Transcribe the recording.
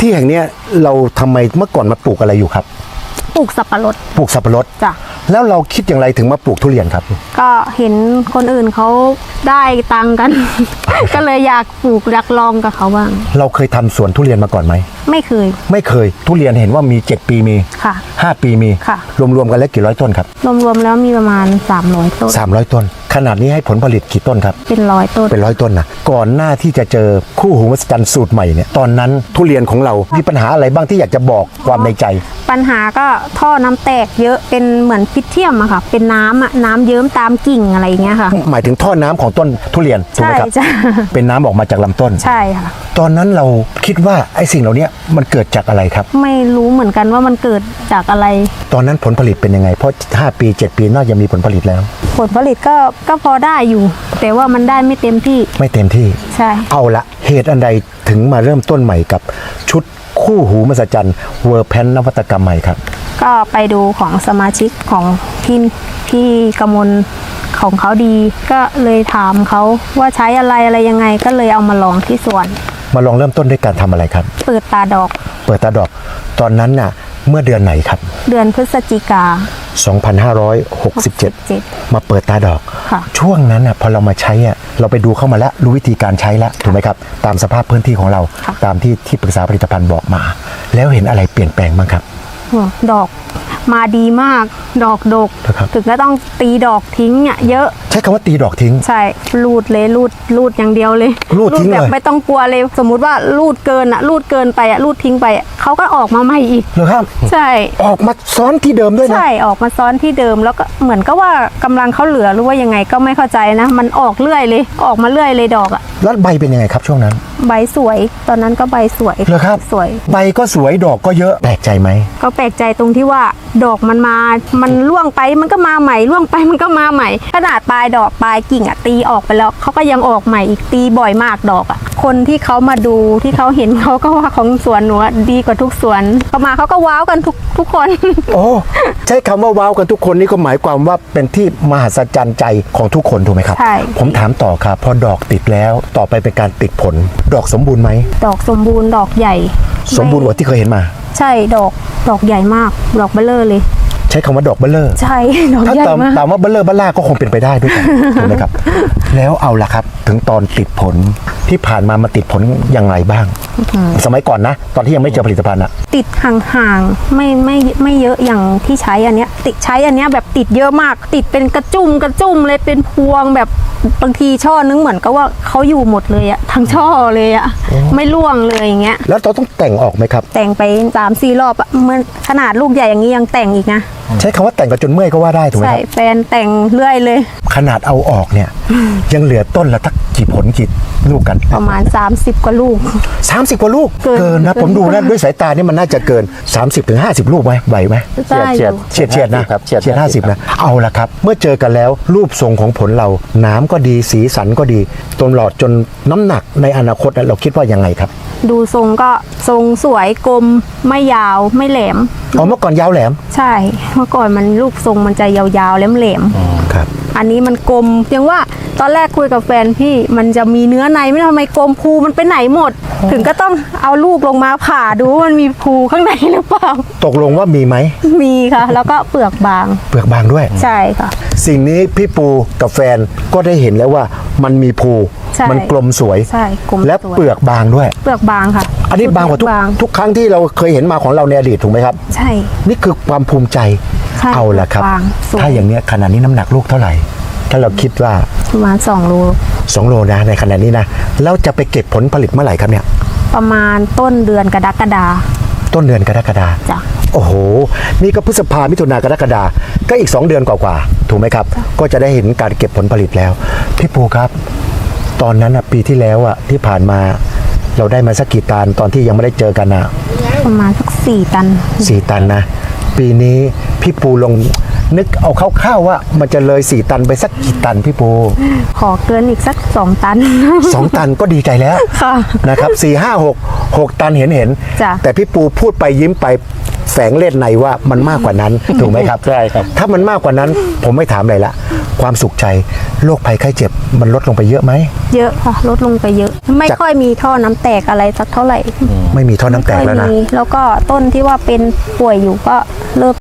ที่แห่งเนี้ยเราทำไมเมื่อก่อนมาปลูกอะไรอยู่ครับ ปลูกสับปะรดปลูกสับปะรด จ้ะ แล้วเราคิดอย่างไรถึงมาปลูกทุเรียนครับ ก็เห็นคนอื่นเขาได้ตังค์กัน ก็เลยอยากปลูกอยากลองกับเขาบ้าง เราเคยทำสวนทุเรียนมาก่อนไหม ไม่เคย ไม่เคย ทุเรียนเห็นว่ามี 7 ปีมี ค่ะ 5 ปีมี ค่ะ รวมๆกันแล้วกี่ร้อยต้นครับ รวมๆแล้วมีประมาณ 300ต้น300 ต้น ขนาดนี้ให้ผลผลิตกี่ต้นครับ เป็นร้อยต้น เป็นร้อยต้นนะก่อนหน้าที่จะเจอคู่หูมหัศจรรย์สูตรใหม่เนี่ยตอนนั้นทุเรียนของเรามีปัญหาอะไรบ้างที่อยากจะบอกความในใจ ปัญหาก็ท่อน้ำแตกเยอะเป็นเหมือนพิษเทียมอะค่ะ เป็นน้ำอะน้ำเยิ้มตามกิ่งอะไรอย่างเงี้ยค่ะ หมายถึงท่อน้ำของต้นทุเรียนถูกไหมครับ ใช่จ้ะ เป็นน้ำออกมาจากลำต้น ใช่ค่ะ ตอนนั้นเราคิดว่าไอ้สิ่งเหล่านี้มันเกิดจากอะไรครับ ไม่รู้เหมือนกันว่ามันเกิดจากอะไร ตอนนั้นผลผลิตเป็นยังไง เพราะ 5 ปี 7 ปีน่าจะมีผลผลิตแล้ว ผลผลิตก็ก็พอได้อยู่ แต่ว่ามันได้ไม่เต็มที่ไม่เต็มที่ ใช่ เอาละเหตุอันใดถึงมาเริ่มต้นใหม่กับชุดคู่หูมหัศจรรย์เวอร์แพนนวัตกรรมใหม่ครับก็ไปดูของสมาชิกของพี่พี่กมลของเขาดี ก็เลยถามเขาว่าใช้อะไรอะไรยังไงก็เลยเอามาลองที่สวน มาลองเริ่มต้นด้วยการทำอะไรครับ เปิดตาดอก เปิดตาดอก ตอนนั้นน่ะเมื่อเดือนไหนครับ เดือนพฤศจิกา 2567 มาเปิดตาดอกค่ะช่วงนั้นน่ะพอเรามาใช้อะเราไปดูเข้ามาแล้วรู้วิธีการใช้แล้วถูกไหมครับ ตามสภาพพื้นที่ของเราค่ะตามที่ที่ปรึกษาผลิตภัณฑ์บอกมา แล้วเห็นอะไรเปลี่ยนแปลงบ้างครับหัวดอก มาดีมากดอกดกครับ ถึงก็ต้องตีดอกทิ้งเนี่ยเยอะใช้คำว่าตีดอกทิ้ง ใช่รูดเลยรูดรูดอย่างเดียวเลยรูดทิ้งแบบเลย ไม่ต้องกลัวเลย สมมุติว่ารูดเกินอะรูดเกินไปอะรูดทิ้งไปอะเขาก็ออกมาใหม่อีก เหรอครับ ใช่ ออกมาซ้อนที่เดิมด้วยนะ ใช่ออกมาซ้อนที่เดิมแล้วก็เหมือนก็ว่ากำลังเขาเหลือหรือว่ายังไงก็ไม่เข้าใจนะ มันออกเรื่อยเลย ออกมาเรื่อยเลยดอกอะแล้วใบเป็นยังไงครับช่วงนั้น ใบสวย ตอนนั้นก็ใบสวยเหรอครับ สวย ใบก็สวยดอกก็เยอะแปลกใจไหม ก็แปลกใจตรงที่ว่าดอกมันมา มันร่วงไปมันก็มาใหม่ร่วงไปมันก็มาใหม่ ขนาดปลายดอกปลายกิ่งอะตีออกไปแล้วเขาก็ยังออกใหม่อีกตีบ่อยมากดอกอะ คนที่เขามาดูที่เขาเห็นเขาก็ว่าของสวนหนูอะดีกว่าทุกสวนเขามาเขาก็ว้าวกันทุกทุกคน โอ้ใช้คำว่าว้าวกันทุกคนนี่ก็หมายความว่าเป็นที่มหัศจรรย์ใจของทุกคนถูกไหมครับ ใช่ ผมถามต่อครับพอดอกติดแล้วต่อไปเป็นการติดผล ดอกสมบูรณ์ไหม ดอกสมบูรณ์ดอกใหญ่สมบูรณ์กว่าที่เคยเห็นมา ใช่ดอกดอกใหญ่มาก ดอกเบลเลอร์เลย ใช้คำว่าดอกเบลเลอร์ ใช่ ดอกถ้าใหญ่ตามมาก ตามว่าเบลเลอร์เบลล่าก็คงเป็นไปได้ด้วยกัน ถูกไหมครับ แล้วเอาละครับ ถึงตอนติดผล ที่ผ่านมามาติดผลอย่างไรบ้าง สมัยก่อนนะ ตอนที่ยังไม่เจอผลิตภัณฑ์อะติดห่างๆไม่ไม่ไม่เยอะอย่างที่ใช้อันเนี้ย ติดใช้อันเนี้ยแบบติดเยอะมาก ติดเป็นกระจุ่มกระจุ่มเลยเป็นพวงแบบบางทีช่อนึงเหมือนกับว่าเขาอยู่หมดเลยอะทั้งช่อเลยอะไม่ร่วงเลยอย่างเงี้ย แล้วเราต้องแต่งออกไหมครับ แต่งไปสามสี่รอบอะเหมือนขนาดลูกใหญ่อย่างนี้ยังแต่งอีกนะใช้คำว่าแต่งกันจนเมื่อยก็ว่าได้ถูกไหมใช่ครับแฟนแต่งเรื่อยเลย ขนาดเอาออกเนี่ยยังเหลือต้นละทักกี่ผลกี่ลูกกันประมาณ 30 กว่าลูก 30 กว่าลูก เกินนะเกินผมดูนะด้วยสายตานี่มันน่าจะเกิน 30-50ถึง50 ลูกไหมไหวไหมได้อยู่เฉียดเฉียดนะครับเฉียดเฉียดห้าสิบนะเอาละครับ เมื่อเจอกันแล้วรูปทรงของผลเราน้ำก็ดีสีสันก็ดีตลอดจนน้ำหนักในอนาคตน่ะเราคิดว่ายังไงครับดูทรงก็ทรงสวยกลมไม่ยาวไม่แหลมเอาเมื่อก่อนยาวแหลม ใช่ เมื่อก่อนมันลูกทรงมันจะยาวๆแหลมๆครับ อันนี้มันกลมยังว่าตอนแรกคุยกับแฟนพี่มันจะมีเนื้อในไม่ทำไมกลมภูมันไปไหนหมด ถึงก็ต้องเอาลูกลงมาผ่าดูว่ามันมีภูข้างในหรือเปล่า ตกลงว่ามีไหม มีค่ะ แล้วก็เปลือกบาง เปลือกบางด้วย ใช่ค่ะ สิ่งนี้พี่ปูกับแฟนก็ได้เห็นแล้วว่ามันมีภู ใช่ มันกลมสวย ใช่กลมและสวยเปลือกบางด้วย เปลือกบางค่ะอันนี้บางกว่าทุกบางทุกครั้งที่เราเคยเห็นมาของเราในอดีตถูกไหมครับ ใช่ นี่คือความภูมิใจใช่เอาละครับบางสวยถ้าอย่างเนี้ยขนาดนี้น้ำหนักลูกเท่าไหร่ ถ้าเราคิดว่า ประมาณ2โล2 โลนะในขณะนี้นะแล้วจะไปเก็บผลผลิตเมื่อไหร่ครับเนี่ย ประมาณต้นเดือนกรกฎาต้นเดือนกรกฎาจ้ะ โอ้โห นี่ก็พฤษภามิถุนากรกฎาก็อีก 2 เดือนกว่าๆ ถูกไหมครับ ก็จะได้เห็นการเก็บผลผลิตแล้ว พี่ปูครับ ตอนนั้นอะปีที่แล้วอะที่ผ่านมาเราได้มาสักกี่ตันตอนที่ยังไม่ได้เจอกันอะประมาณสักสี่ตัน สี่ตันนะ ปีนี้ พี่ปูลงนึกเอาคร่าวๆว่ามันจะเลยสี่ตันไปสักกี่ตันพี่ปูขอเกินอีกสักสองตัน สองตันก็ดีใจแล้วค่ะนะครับสี่ห้าหกหกตันเห็นเห็นจ้ะ แต่พี่ปูพูดไปยิ้มไปแฝงเล่นในว่ามันมากกว่านั้น ถูกไหมครับใช่ครับ ถ้ามันมากกว่านั้นผมไม่ถามอะไรละ ความสุขใจโรคภัยไข้เจ็บมันลดลงไปเยอะไหม เยอะค่ะลดลงไปเยอะ ไม่จาก ค่อยมีท่อน้ำแตกอะไรสักเท่าไหร่ไม่มีท่อน้ำแตกแล้วนะไม่ค่อยมีแล้วก็ต้นที่ว่าเป็นป่วยอยู่ก็เริ่ม